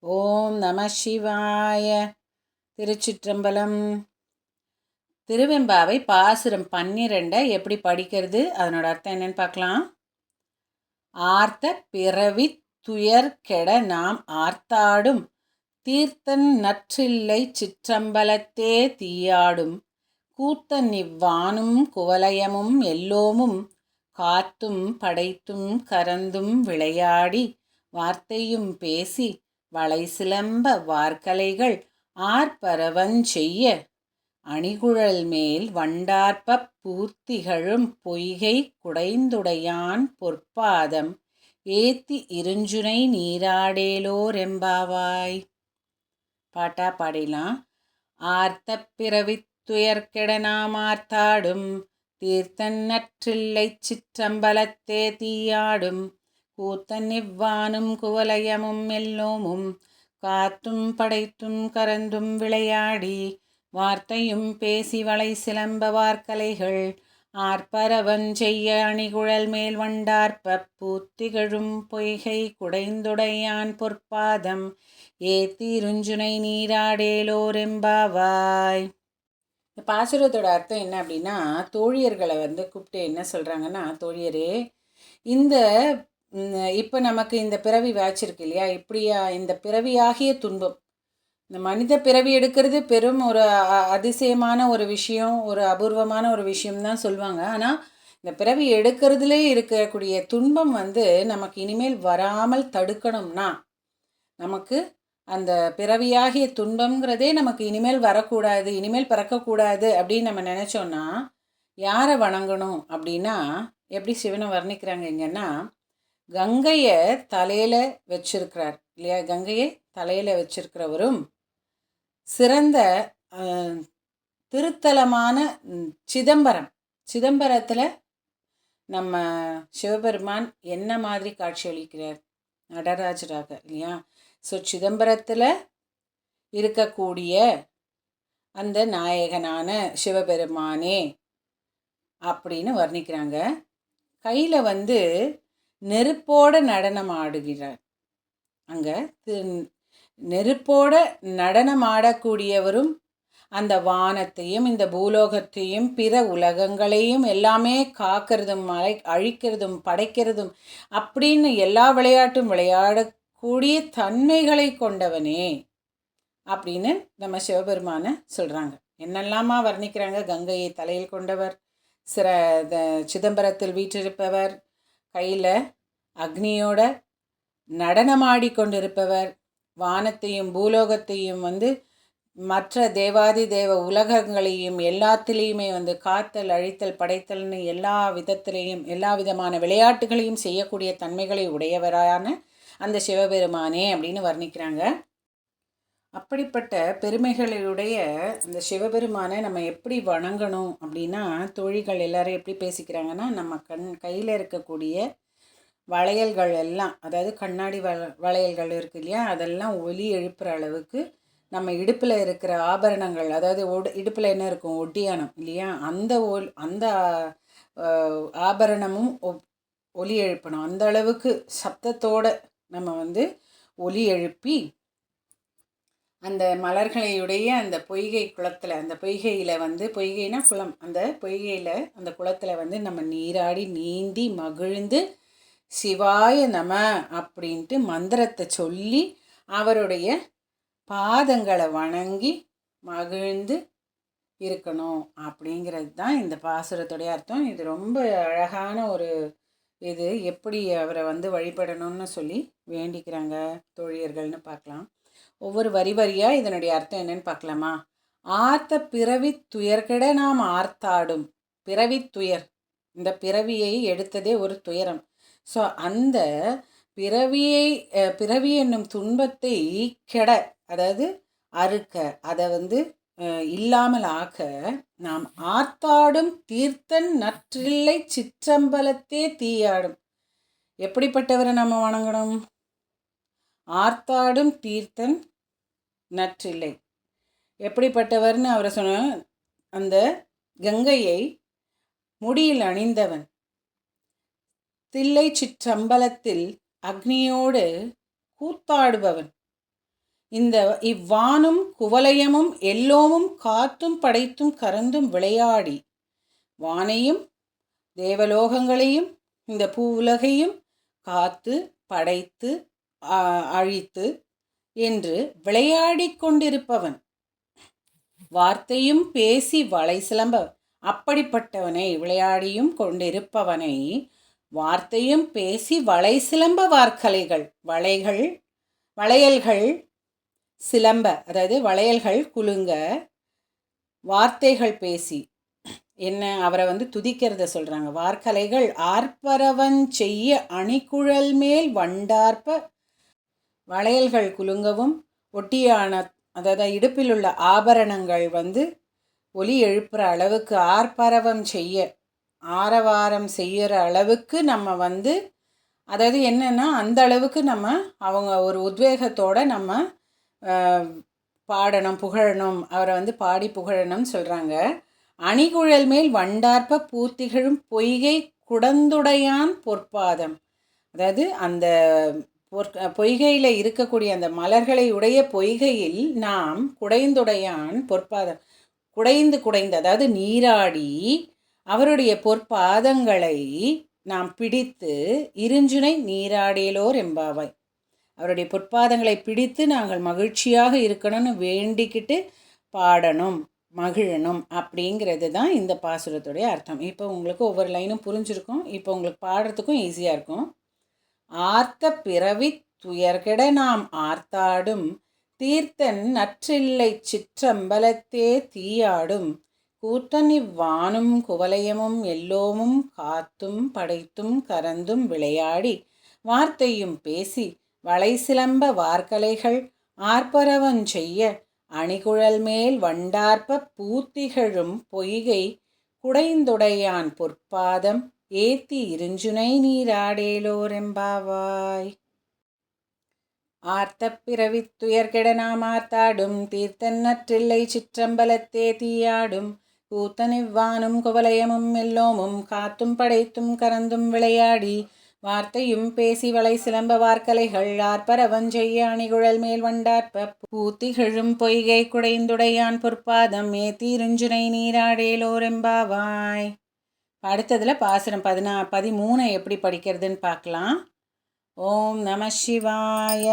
ஓம் நம சிவாய. திருச்சிற்றம்பலம். திருவெம்பாவை பாசுரம் பன்னிரெண்டை எப்படி படிக்கிறது? அதனோட அர்த்தம் என்னன்னு பார்க்கலாம். ஆர்த்த பிறவி துயர் கெட நாம் ஆர்த்தாடும். தீர்த்தன் நற்றில்லை சிற்றம்பலத்தே தீயாடும். கூத்தன் இவ்வானும் குவலயமும் எல்லோமும். காத்தும் படைத்தும் கரந்தும் விளையாடி. வார்த்தையும் பேசி வளை சிலம்ப வார்கலைகள் ஆர்ப்பரவஞ்செய்ய அணிகுழல் மேல் வண்டார்ப்பப் பூர்த்திகழும் பொய்கை குடைந்துடையான் பொற்பாதம் ஏத்தி இருஞ்சுனை நீராடேலோரெம்பாவாய் பாட்டா பாடிலாம். ஆர்த்த பிறவித் நாம் ஆர்த்தாடும் தீர்த்தன் நற்றில்லை சிற்றம்பலத்தே தீயாடும் கூத்தன் இவ்வானும் குவலயமும் எல்லோமும் காத்தும் படைத்தும் கரந்தும் விளையாடி வார்த்தையும் பேசி வளை சிலம்ப வார்க்கலைகள் ஆர்ப்பரவன் செய்ய அணிகுழல் மேல் வண்டார்ப்ப பூத்திகழும் பொய்கை குடைந்துடையான் பொற்பாதம் ஏத்திருஞ்சுனை நீராடேலோரெம்பாவாய். இந்த பாசுரத்தோட அர்த்தம் என்ன அப்படின்னா தோழியர்களை வந்து கூப்பிட்டு என்ன சொல்கிறாங்கன்னா தோழியரே இந்த இப்போ நமக்கு இந்த பிறவி வாய்ச்சிருக்கு இல்லையா? இப்படியா இந்த பிறவியாகிய துன்பம். இந்த மனித பிறவி எடுக்கிறது பெரும் ஒரு அதிசயமான ஒரு விஷயம் ஒரு அபூர்வமான ஒரு விஷயம் தான் சொல்லுவாங்க. ஆனால் இந்த பிறவி எடுக்கிறதுலே இருக்கக்கூடிய துன்பம் வந்து நமக்கு இனிமேல் வராமல் தடுக்கணும்னா நமக்கு அந்த பிறவியாகிய துன்பங்கிறதே நமக்கு இனிமேல் வரக்கூடாது இனிமேல் பிறக்கக்கூடாது அப்படின்னு நம்ம நினச்சோன்னா யாரை வணங்கணும் அப்படின்னா எப்படி சிவனை வர்ணிக்கிறாங்க இங்கன்னா கங்கையை தலையில் வச்சிருக்கிறார் இல்லையா? கங்கையை தலையில் வச்சிருக்கிறவரும் சிறந்த திருத்தலமான சிதம்பரம். சிதம்பரத்தில் நம்ம சிவபெருமான் என்ன மாதிரி காட்சி அளிக்கிறார்? நடராஜராக இல்லையா? ஸோ சிதம்பரத்தில் இருக்கக்கூடிய அந்த நாயகனான சிவபெருமானே அப்படின்னு வர்ணிக்கிறாங்க. கையில் வந்து நெருப்போட நடனம் ஆடுகிறார். அங்கே நெருப்போட நடனம் ஆடக்கூடியவரும் அந்த வானத்தையும் இந்த பூலோகத்தையும் பிற உலகங்களையும் எல்லாமே காக்கிறதும் அழை அழிக்கிறதும் படைக்கிறதும் அப்படின்னு எல்லா விளையாட்டும் விளையாடக்கூடிய தன்மைகளை கொண்டவனே அப்படின்னு நம்ம சிவபெருமான சொல்கிறாங்க என்னெல்லாமா வர்ணிக்கிறாங்க? கங்கையை தலையில் கொண்டவர் சிற சிதம்பரத்தில் வீற்றிருப்பவர் கையில் அக்னியோட நடனமாடி கொண்டிருப்பவர் வானத்தையும் பூலோகத்தையும் வந்து மற்ற தேவாதி தேவ உலகங்களையும் எல்லாத்திலையுமே வந்து காத்தல் அழித்தல் படைத்தல்னு எல்லா விதத்திலையும் எல்லா விதமான விளையாட்டுகளையும் செய்யக்கூடிய தன்மைகளை உடையவரான அந்த சிவபெருமானே அப்படின்னு வர்ணிக்கிறாங்க. அப்படிப்பட்ட பெருமைகளுடைய இந்த சிவபெருமானை நம்ம எப்படி வணங்கணும் அப்படின்னா தோழிகள் எல்லாரும் எப்படி பேசிக்கிறாங்கன்னா நம்ம கண் கையில் இருக்கக்கூடிய வளையல்கள் எல்லாம் அதாவது கண்ணாடி வ வளையல்கள் இருக்குது இல்லையா? அதெல்லாம் ஒலி எழுப்புகிற அளவுக்கு நம்ம இடுப்பில் இருக்கிற ஆபரணங்கள் அதாவது ஒடு இடுப்பில் என்ன இருக்கும்? ஒட்டியானம் இல்லையா? அந்த ஒல் அந்த ஆபரணமும் ஒலி எழுப்பணும். அந்த அளவுக்கு சப்தத்தோடு நம்ம வந்து ஒலி எழுப்பி அந்த மலர்களையுடைய அந்த பொய்கை குளத்தில் அந்த பொய்கையில் வந்து பொய்கைனா குளம். அந்த பொய்கையில் அந்த குளத்தில் வந்து நம்ம நீராடி நீந்தி மகிழ்ந்து சிவாய நம அப்படின்ட்டு மந்திரத்தை சொல்லி அவருடைய பாதங்களை வணங்கி மகிழ்ந்து இருக்கணும் அப்படிங்கிறது தான் இந்த பாசுரத்துடைய அர்த்தம். இது ரொம்ப அழகான ஒரு இது. எப்படி அவரை வந்து வழிபடணும்னு சொல்லி வேண்டிக்கிறாங்க தோழியர்கள்னு பார்க்கலாம். ஒவ்வொரு வரி வரியாக இதனுடைய அர்த்தம் என்னன்னு பார்க்கலாமா? ஆர்த்த பிறவி துயர்கிட நாம் ஆர்த்தாடும். பிறவி துயர். இந்த பிறவியை எடுத்ததே ஒரு துயரம். ஸோ அந்த பிறவியை பிறவி என்னும் துன்பத்தை கெட அதாவது அறுக்க அதை வந்து இல்லாமல் ஆக்க நாம் ஆர்த்தாடும் தீர்த்தன் நற்றில்லை சிற்றம்பலத்தே தீயாடும். எப்படிப்பட்டவரை நம்ம வணங்கணும்? ஆர்த்தாடும் தீர்த்தன் நற்றில்லை. எப்படிப்பட்டவர்னு அவரை சொன்ன அந்த கங்கையை முடியில் அணிந்தவன். தில்லை சிற்றம்பலத்தில் அக்னியோடு கூத்தாடுபவன். இந்த இவ்வானும் குவலயமும் எல்லோமும் காத்தும் படைத்தும் கறந்தும் விளையாடி வானையும் தேவலோகங்களையும் இந்த பூவுலகையும் காத்து படைத்து அழித்து என்று விளையாடிக் கொண்டிருப்பவன். வார்த்தையும் பேசி வளை சிலம்ப அப்படிப்பட்டவனை விளையாடியும் கொண்டிருப்பவனை வார்த்தையும் பேசி வளை சிலம்ப வார்க்கலைகள். வளைகள் வளையல்கள் சிலம்ப அதாவது வளையல்கள் குலுங்க வார்த்தைகள் பேசி. என்ன அவரை வந்து துதிக்கிறத சொல்கிறாங்க வார்க்கலைகள் ஆர்ப்பரவன் செய்ய அணிக்குழல் மேல் வண்டார்ப்ப வளையல்கள் குலுங்கவும் ஒட்டியான அதாவது இடுப்பில் உள்ள ஆபரணங்கள் வந்து ஒலி எழுப்புகிற அளவுக்கு ஆர்ப்பரவம் செய்ய ஆரவாரம் செய்கிற அளவுக்கு நம்ம வந்து அதாவது என்னென்னா அந்த அளவுக்கு நம்ம அவங்க ஒரு உத்வேகத்தோடு நம்ம பாடணும் புகழணும் அவரை வந்து பாடி புகழணும்னு சொல்கிறாங்க அணிகுழல் மேல் வண்டார்ப்ப பூத்திகளும் பொய்கை குடந்துடையான் பொற்பாதம். அதாவது அந்த பொய்கையில் இருக்கக்கூடிய அந்த மலர்களை உடைய பொய்கையில் நாம் குடைந்துடையான் பொற்பாதம் குடைந்து குடைந்து அதாவது நீராடி அவருடைய பொற்பாதங்களை நாம் பிடித்து இருஞ்சுனை நீராடியலோர் எம்பாவாய் அவருடைய பொற்பாதங்களை பிடித்து நாங்கள் மகிழ்ச்சியாக இருக்கணும்னு வேண்டிக்கிட்டு பாடணும் மகிழணும் அப்படிங்கிறது தான் இந்த பாசுரத்துடைய அர்த்தம். இப்போ உங்களுக்கு ஒவ்வொரு லைனும் புரிஞ்சிருக்கும். இப்போ உங்களுக்கு பாடுறதுக்கும் ஈஸியாக இருக்கும். ஆர்த்த பிறவி துயர்கெட நாம் ஆர்த்தாடும் தீர்த்தன் நற்றில்லை சிற்றம்பலத்தே தீயாடும். கூட்டணி வானும் குவலயமும் எல்லோமும் காத்தும் படைத்தும் கரந்தும் விளையாடி வார்த்தையும் பேசி வளை சிலம்ப வார்கலைகள் ஆர்ப்பரவன் செய்ய அணிகுழல் மேல் வண்டார்ப்ப பூத்திகழும் பொய்கை குடைந்துடையான் பொற்பாதம் ஏத்தி இருஞ்சுனை நீராடேலோரெம்பாவாய் ஆர்த்த பிறவித்துயர்கெட நாம் ஆர்த்தாடும் தீர்த்தன்னற்றில்லை சிற்றம்பலத்தே தீயாடும் கூத்தனிவ்வானும் குவலயமும் எல்லோமும் காத்தும் படைத்தும் கறந்தும் விளையாடி வார்த்தையும் பேசி வளை சிலம்ப வார்க்கலைகள் ஆர்ப்பரவஞ்செய்ய அணிகுழல் மேல் வண்டார்ப்ப பூத்திகழும் பொய்கை குடைந்துடையான் பொற்பாதம் ஏத்தீருஞ்சுனை நீராடேலோரெம்பாவாய் அடுத்ததில் பாசுரம் பதினா பதிமூணை எப்படி படிக்கிறதுன்னு பார்க்கலாம். ஓம் நம சிவாய.